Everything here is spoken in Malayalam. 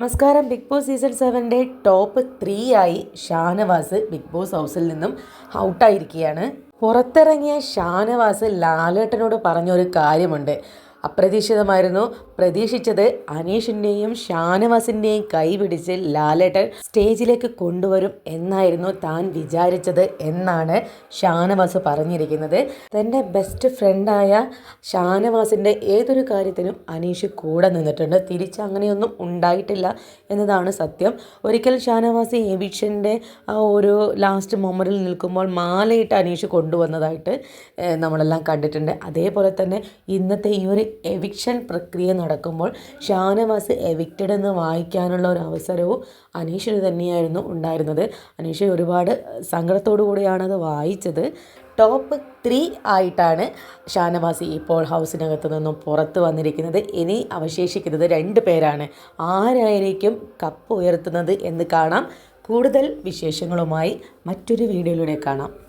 നമസ്കാരം. ബിഗ് ബോസ് സീസൺ സെവന്റെ ടോപ്പ് ത്രീ ആയി ഷാനവാസ് ബിഗ് ബോസ് ഹൗസിൽ നിന്നും ഔട്ടായിരിക്കുകയാണ് പുറത്തിറങ്ങിയ ഷാനവാസ് ലാലേട്ടനോട് പറഞ്ഞൊരു കാര്യമുണ്ട്. അപ്രതീക്ഷിതമായിരുന്നു. പ്രതീക്ഷിച്ചത് അനീഷിന്റെയും ഷാനവാസിന്റെയും കൈ പിടിച്ച് ലാലേട്ടൻ സ്റ്റേജിലേക്ക് കൊണ്ടുവരും എന്നായിരുന്നു താൻ വിചാരിച്ചത് എന്നാണ് ഷാനവാസ് പറഞ്ഞിരിക്കുന്നത്. തന്റെ ബെസ്റ്റ് ഫ്രണ്ടായ ഷാനവാസിന്റെ ഏതൊരു കാര്യത്തിനും അനീഷ് കൂടെ നിന്നിട്ടുണ്ട്. തിരിച്ച് അങ്ങനെയൊന്നും ഉണ്ടായിട്ടില്ല എന്നതാണ് സത്യം. ഒരിക്കൽ ഷാനവാസ് എവിക്ഷന്റെ ആ ഒരു ലാസ്റ്റ് മൊമെന്റിൽ നിൽക്കുമ്പോൾ മാലയിട്ട് അനീഷ് കൊണ്ടുവന്നതായിട്ട് നമ്മളെല്ലാം കണ്ടിട്ടുണ്ട്. അതേപോലെ തന്നെ ഇന്നത്തെ ഈ ഒരു എവിക്ഷൻ പ്രക്രിയ നടക്കുമ്പോൾ ഷാനവാസ് എവിക്റ്റഡ് എന്ന് വായിക്കാനുള്ള ഒരു അവസരവും അനീഷിന് തന്നെയായിരുന്നു ഉണ്ടായിരുന്നത്. അനീഷ് ഒരുപാട് സങ്കടത്തോടു കൂടിയാണ് അത് വായിച്ചത്. ടോപ്പ് ത്രീ ആയിട്ടാണ് ഷാനവാസി ഇപ്പോൾ ഹൗസിനകത്ത് നിന്നും പുറത്ത് വന്നിരിക്കുന്നത്. ഇനി അവശേഷിക്കുന്നത് രണ്ട് പേരാണ്. ആരായിരിക്കും കപ്പ് ഉയർത്തുന്നത് എന്ന് കാണാം. കൂടുതൽ വിശേഷങ്ങളുമായി മറ്റൊരു വീഡിയോയിലൂടെ കാണാം.